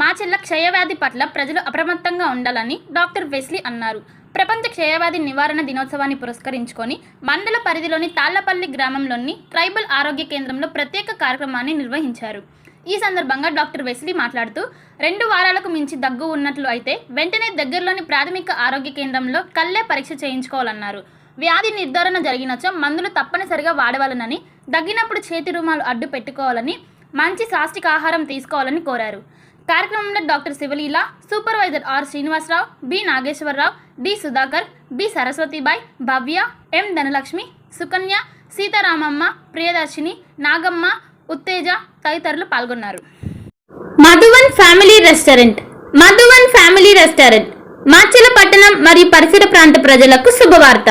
మాచెల్ల క్షయవ్యాధి పట్ల ప్రజలు అప్రమత్తంగా ఉండాలని డాక్టర్ వెస్లీ అన్నారు. ప్రపంచ క్షయవ్యాధి నివారణ దినోత్సవాన్ని పురస్కరించుకొని మండల పరిధిలోని తాళ్ళపల్లి గ్రామంలోని ట్రైబల్ ఆరోగ్య కేంద్రంలో ప్రత్యేక కార్యక్రమాన్ని నిర్వహించారు. ఈ సందర్భంగా డాక్టర్ వెస్లీ మాట్లాడుతూ రెండు వారాలకు మించి దగ్గు ఉన్నట్లు అయితే వెంటనే దగ్గరలోని ప్రాథమిక ఆరోగ్య కేంద్రంలో కళ్ళే పరీక్ష చేయించుకోవాలన్నారు. వ్యాధి నిర్ధారణ జరిగినచో మందులు తప్పనిసరిగా వాడవాలనని దగ్గినప్పుడు చేతి రుమాలు అడ్డు పెట్టుకోవాలని మంచి సాష్టిక ఆహారం తీసుకోవాలని కోరారు. కార్యక్రమంలో doctor Sivaleela supervisor R Srinivasarao B Nageswararao D Sudhakar B Saraswatibai Bhavya M Dhanalakshmi Sukanya Seetharamamma Priyadarshini Nagamma Utteja తదితరులు పాల్గొన్నారు. Madhuvan family restaurant. Madhuvan family restaurant. Macherla పట్టణం మరియు పరిసర ప్రాంత ప్రజలకు శుభవార్త.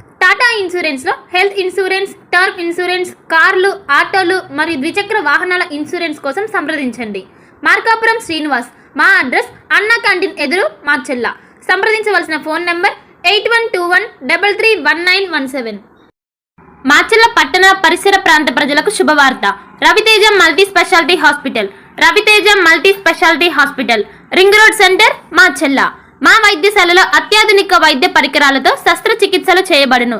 టాటా ఇన్సూరెన్స్లో హెల్త్ ఇన్సూరెన్స్ టర్మ్ ఇన్సూరెన్స్ కార్లు ఆటోలు మరియు ద్విచక్ర వాహనాల ఇన్సూరెన్స్ కోసం సంప్రదించండి. మార్కాపురం శ్రీనివాస్ మా అడ్రస్ అన్నా క్యాంటీన్ ఎదురు మార్చెల్ల సంప్రదించవలసిన phone number eight one two one double three one nine one seven. Macherla పట్టణ పరిసర ప్రాంత ప్రజలకు శుభవార్త. Raviteja multi speciality hospital. Raviteja multi speciality hospital. Ring road centre Macherla మా వైద్యశాలలో అత్యాధునిక వైద్య పరికరాలతో శస్త్రచికిత్సలు చేయబడును.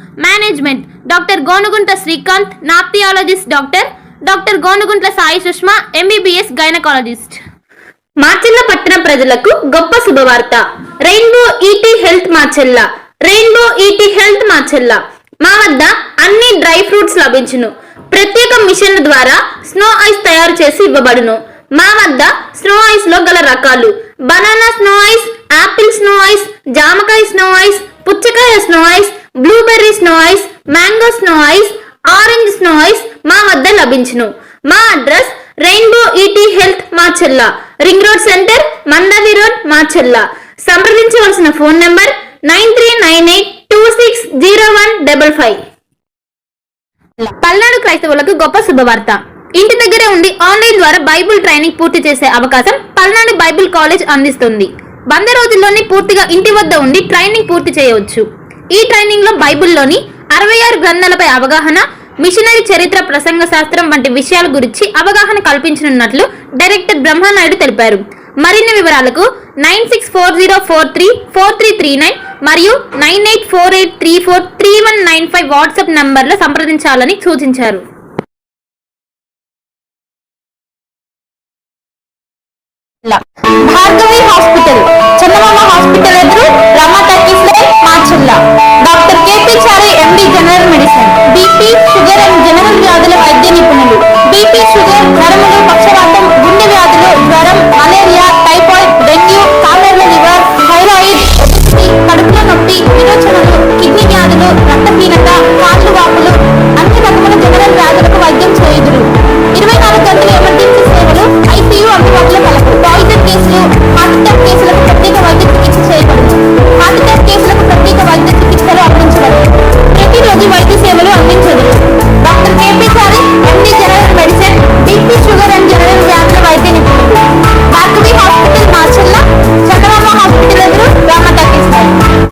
Management. Doctor Gonugunta Srikanth నాప్థియాలజిస్ట్ doctor doctor Gonuguntla Sai Sushma MBBS gynaecologist. Macherla పట్టణ ప్రజలకు గొప్ప శుభవార్త. Rainbow ET health Macherla. Rainbow ET health Macherla. మా వద్ద అన్ని డ్రై ఫ్రూట్స్ లభించును. ప్రత్యేక మిషన్ల ద్వారా స్నో ఐస్ తయారు చేసి ఇవ్వబడును. మా వద్ద స్నో ఐస్లో గల రకాలు banana snow ice apple snow ice జామకాయ స్నో ఐస్ పుచ్చకాయ snow ice blueberry snow ice mango snow ice orange snow ice మా వద్ద లభించును. మా address rainbow ET health Macherla ring road centre Mandavi road Macherla సంప్రదించవలసిన phone number nine three nine eight two six zero one double five. Palnadu క్రైస్తవులకు గొప్ప శుభవార్త. ఇంటి దగ్గరే ఉండి ఆన్లైన్ ద్వారా బైబిల్ ట్రైనింగ్ పూర్తి చేసే అవకాశం పల్నాడు బైబిల్ కాలేజ్ అందిస్తుంది. వంద రోజుల్లోనే పూర్తిగా ఇంటి వద్ద ఉండి ట్రైనింగ్ పూర్తి చేయవచ్చు. ఈ ట్రైనింగ్లో బైబిల్లోని అరవై ఆరు గ్రంథాలపై అవగాహన మిషనరీ చరిత్ర ప్రసంగ శాస్త్రం వంటి విషయాల గురించి అవగాహన కల్పించనున్నట్లు డైరెక్టర్ బ్రహ్మనాయుడు తెలిపారు. మరిన్ని వివరాలకు nine six four zero four three four three three nine మరియు nine eight four eight three four three one nine five WhatsApp నంబర్లో సంప్రదించాలని సూచించారు.